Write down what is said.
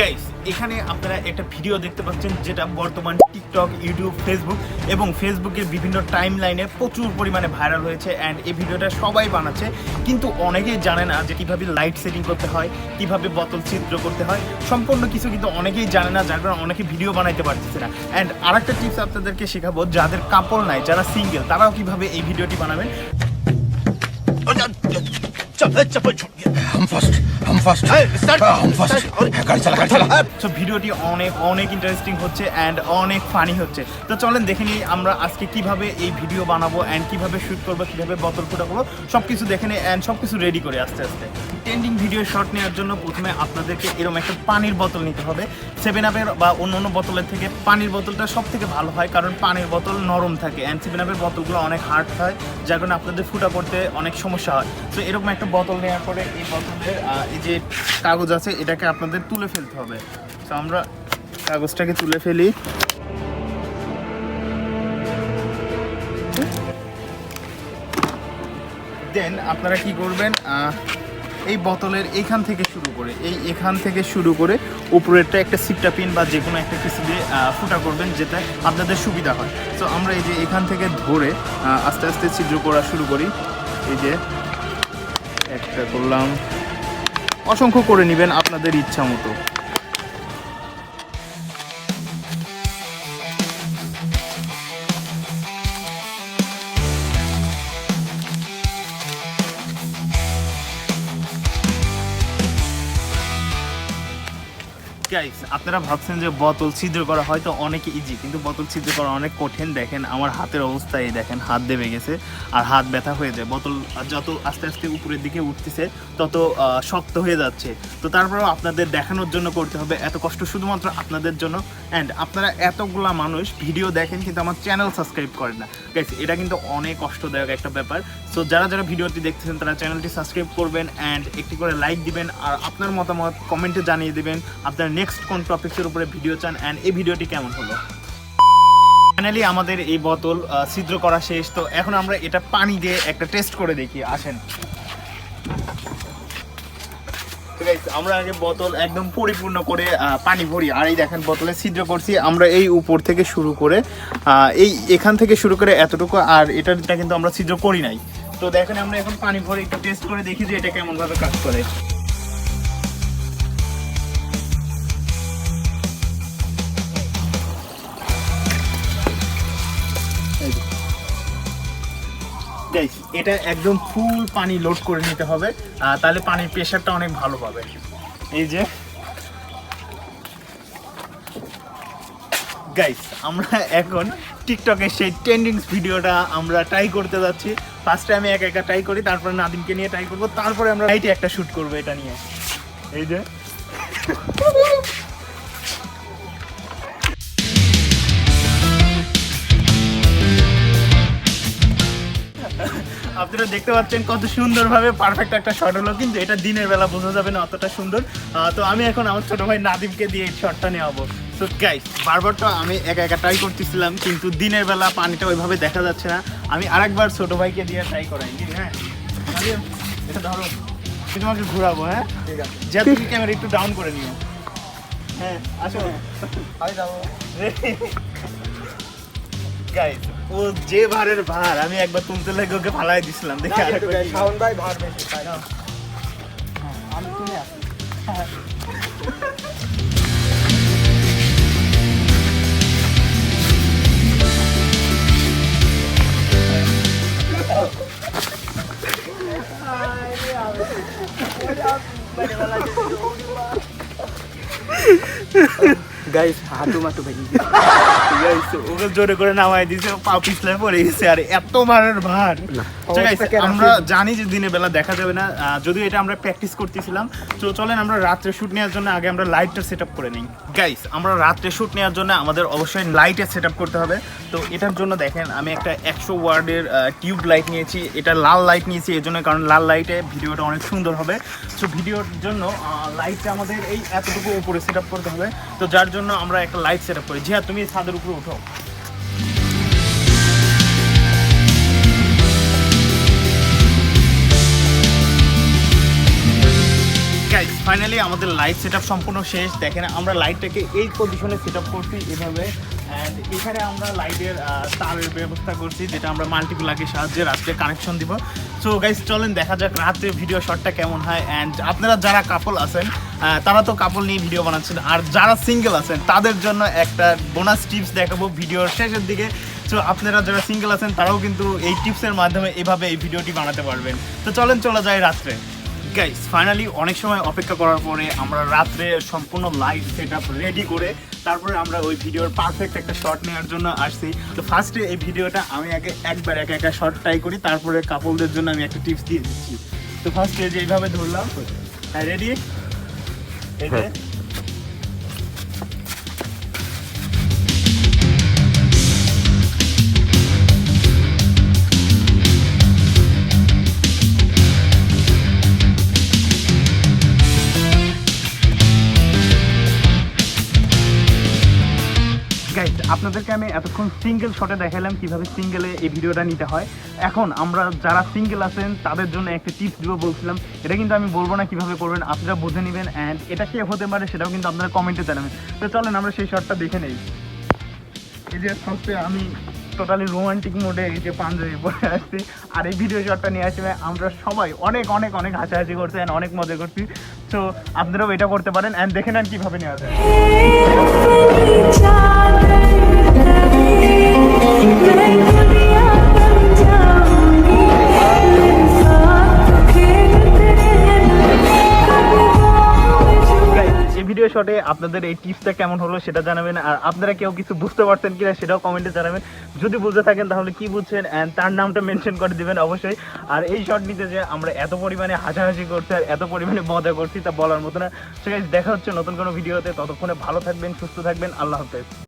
Guys এখানে আপনারা একটা ভিডিও দেখতে পাচ্ছেন যেটা বর্তমান টিকটক ইউটিউব ফেসবুক এবং ফেসবুকের বিভিন্ন টাইম লাইনে প্রচুর পরিমাণে ভাইরাল হয়েছে অ্যান্ড এই ভিডিওটা সবাই বানাচ্ছে। কিন্তু অনেকেই জানে না যে কীভাবে লাইট সেটিং করতে হয়, কীভাবে বোতল চিত্র করতে হয়। সম্পূর্ণ কিছু কিন্তু অনেকেই জানে না, যার কারণে অনেকে ভিডিও বানাইতে পারতেছে না। অ্যান্ড আরেকটা টিপস আপনাদেরকে শেখাবো, যাদের কাপড় নাই, যারা সিঙ্গেল তারাও কীভাবে এই ভিডিওটি বানাবেন? সো ভিডিওটি অনেক অনেক ইন্টারেস্টিং হচ্ছে অ্যান্ড অনেক ফানি হচ্ছে। তো চলেন দেখে নিই আমরা আজকে কীভাবে এই ভিডিও বানাবো অ্যান্ড কীভাবে শ্যুট করব কীভাবে বোতল ফুটা করব। সব কিছু দেখে নিই অ্যান্ড সব কিছু রেডি করে আস্তে আস্তে। ট্রেন্ডিং ভিডিও শট নেওয়ার জন্য প্রথমে আপনাদেরকে এরকম একটা পানির বোতল নিতে হবে। সেভেন আপের বা অন্য অন্য বোতলের থেকে পানির বোতলটা সব থেকে ভালো হয় কারণ পানির বোতল নরম থাকে। অ্যান্ড সেভেন আপের বোতলগুলো অনেক হার্ড হয় যার কারণে আপনাদের ফুটা করতে অনেক সমস্যা হয়। তো এরকম একটা বোতল নেওয়ার পরে এই বোতলের এই যে কাগজ আছে, এটাকে আপনাদের তুলে ফেলতে হবে। তো আমরা কাগজটাকে তুলে ফেলি। দেন আপনারা কি করবেন এই বোতলের এইখান থেকে শুরু করে, এই এখান থেকে শুরু করে উপরেরটা একটা সিপটা পিন বা যে কোনো একটা কিছু দিয়ে ফুটা করবেন যেটা আপনাদের সুবিধা হয়। তো আমরা এই যে এখান থেকে ধরে আস্তে আস্তে ছিদ্র করা শুরু করি। এই যে একটা করলাম। অসংখ্য করে নেবেন আপনাদের ইচ্ছা মতো। গাইস আপনারা ভাবছেন যে বোতল ছিদ্র করা হয়তো অনেক ইজি কিন্তু বোতল ছিদ্র করা অনেক কঠিন। দেখেন, আমার হাতের অবস্থা এই দেখেন, হাত দেবে গেছে আর হাত ব্যথা হয়ে যায়। বোতল যত আস্তে আস্তে উপরের দিকে উঠতেছে, তত শক্ত হয়ে যাচ্ছে। তো তারপরেও আপনাদের দেখানোর জন্য করতে হবে এত কষ্ট শুধুমাত্র আপনাদের জন্য। অ্যান্ড আপনারা এতগুলা মানুষ ভিডিও দেখেন, কিন্তু আমার চ্যানেল সাবস্ক্রাইব করেন না। গাইস এটা কিন্তু অনেক কষ্টদায়ক একটা ব্যাপার। সো যারা যারা ভিডিওটি দেখতেছেন, তারা চ্যানেলটি সাবস্ক্রাইব করবেন অ্যান্ড একটি করে লাইক দিবেন আর আপনার মতামত কমেন্টে জানিয়ে দেবেন। আপনার নেক্সট কোন টপিক্সের উপরে ভিডিও চান অ্যান্ড এই ভিডিওটি কেমন হলো? ফাইনালি আমাদের এই বোতল ছিদ্র করা শেষ। তো এখন আমরা এটা পানি দিয়ে একটা টেস্ট করে দেখি। আসেন। আমরা আগে বোতল একদম পরিপূর্ণ করে পানি ভরি। আর এই দেখেন, বোতলে ছিদ্র করছি। আমরা এই উপর থেকে শুরু করে এই এখান থেকে শুরু করে এতটুকু, আর এটাটা কিন্তু আমরা ছিদ্র করি নাই। তো দেখেন, আমরা এখন পানি ভরে একটু টেস্ট করে দেখি যে এটা কেমনভাবে কাজ করে। Guys, এটা একদম ফুল পানি লোড করে নিতে হবে তাহলে পানির প্রেশারটা অনেক ভালো পাবে। এই যে। গাইস আমরা এখন টিকটকের সেই ট্রেন্ডিং ভিডিওটা আমরা ট্রাই করতে যাচ্ছি। ফার্স্টে আমি একা একা ট্রাই করি তারপরে নাদিমকে নিয়ে ট্রাই করব তারপরে আমরা লাইটে একটা শুট করব এটা নিয়ে। এই যে। আপনারা দেখতে পাচ্ছেন কত সুন্দরভাবে পারফেক্ট একটা শট হলো। কিন্তু এটা দিনের বেলা বোঝা যাবে না অতটা সুন্দর। তো আমি এখন আমার ছোট ভাই নাদিমকে দিয়ে এই শটটা নেওয়াবো। তো গাইস বারবার তো আমি একা একা ট্রাই করতেছিলাম কিন্তু দিনের বেলা পানিটা ওইভাবে দেখা যাচ্ছে না। আমি আরেকবার ছোট ভাইকে দিয়ে ট্রাই করাই হ্যাঁ? এটা ধরো আমি তোমাকে ঘোরাবো হ্যাঁ? ঠিক আছে। যা তুমি ক্যামেরা একটু ডাউন করে নিও। হ্যাঁ আসো। আমি যাব। গাইস ও যে ভারের ভার আমি একবার তুলতে লাগে ওকে ফালাই দিছিলাম দেখি কি- শাওন ভাই ভার বেশি তাই না? আমি তুলে আসি গাইস হাঁটু মাটু ভেঙে Guys, ওকে জোরে করে নামাই দিয়েছে পা পিছলে পড়ে গেছে আর এত ভারের ভার। আমরা জানি যে দিনের বেলা দেখা যাবে না যদিও এটা আমরা প্র্যাকটিস করতেছিলাম। তো চলেন আমরা রাত্রে শুট নেওয়ার জন্য আগে আমরা লাইটটা সেট আপ করে নিই। গাইস আমরা রাত্রে শুট নেওয়ার জন্য আমাদের অবশ্যই লাইটের সেট আপ করতে হবে। তো এটার জন্য দেখেন আমি একটা একশো ওয়ার্ডের টিউব লাইট নিয়েছি। এটা লাল লাইট নিয়েছি এই জন্য কারণ লাল লাইটে ভিডিওটা অনেক সুন্দর হবে। তো ভিডিওর জন্য লাইটটা আমাদের এই এতটুকু উপরে সেট আপ করতে হবে। তো যার জন্য আমরা একটা লাইট সেট আপ করি। জিয়া, তুমি ছাদের উপরে উঠো। ফাইনালি আমাদের লাইট সেট সম্পূর্ণ শেষ। দেখেন, আমরা লাইটটাকে এই পজিশনে সেট করছি এভাবে। অ্যান্ড এখানে আমরা লাইটের তারের ব্যবস্থা করছি, যেটা আমরা মাল্টিপ্লাগের সাহায্যে রাত্রে কানেকশন দিব। সো গাইস চলেন, দেখা যাক রাত্রে ভিডিও শটটা কেমন হয়। অ্যান্ড আপনারা যারা কাপল আছেন তারা তো কাপল নিয়ে ভিডিও বানাচ্ছেন। আর যারা সিঙ্গেল আছেন, তাদের জন্য একটা বোনাস টিপস দেখাবো ভিডিওর শেষের দিকে। তো আপনারা যারা সিঙ্গেল আছেন, তারাও কিন্তু এই টিপসের মাধ্যমে এভাবে এই ভিডিওটি বানাতে পারবেন। তো চলেন, চলে যাই রাত্রে। গাইস ফাইনালি অনেক সময় অপেক্ষা করার পরে আমরা রাত্রে সম্পূর্ণ লাইট সেট আপ রেডি করে তারপরে আমরা ওই ভিডিওর পারফেক্ট একটা শট নেওয়ার জন্য আসছি। তো ফার্স্টে এই ভিডিওটা আমি আগে একবার একা একা শট ট্রাই করি, তারপরে কাপলদের জন্য আমি একটা টিপস দিয়ে দিচ্ছি। তো ফার্স্টে যে এইভাবে ধরলাম হ্যাঁ রেডি এই আপনাদেরকে আমি এতক্ষণ সিঙ্গেল শটে দেখালাম কীভাবে সিঙ্গেলে এই ভিডিওটা নিতে হয়। এখন আমরা যারা সিঙ্গেল আছেন, তাদের জন্য একটা টিপস দিব বলছিলাম। এটা কিন্তু আমি বলব না কীভাবে করবেন, আপনারা বুঝে নেবেন অ্যান্ড এটা কে হতে পারে সেটাও কিন্তু আপনারা কমেন্টে জানাবেন। তো চলেন আমরা সেই শটটা দেখে নেই। এই যে আমি টোটালি রোমান্টিক মোডে এই যে পাঞ্জাবি পরে আসছি আর এই ভিডিও শটটা নিয়ে আসবে আমরা সবাই অনেক অনেক অনেক হাসাহাসি করছি অ্যান্ড অনেক মজা করছি সো আপনারাও এটা করতে পারেন অ্যান্ড দেখে নেন কীভাবে নেওয়া যায় আপনাদের এই টিপসটা কেমন হলো সেটা জানাবেন, আর আপনারা কেউ কিছু বুঝতে পারছেন কিনা সেটাও কমেন্টে জানাবেন। যদি বুঝতে থাকেন তাহলে কি বুঝছেন অ্যান্ড তার নামটা মেনশন করে দিবেন অবশ্যই। আর এই শর্ট নিতে যে আমরা এত পরিমাণে হাসাহাসি করছি আর এত পরিমাণে মজা করছি তা বলার মতো না। সে দেখা হচ্ছে নতুন কোনো ভিডিওতে ততক্ষণে ভালো থাকবেন, সুস্থ থাকবেন। আল্লাহ হাফেজ।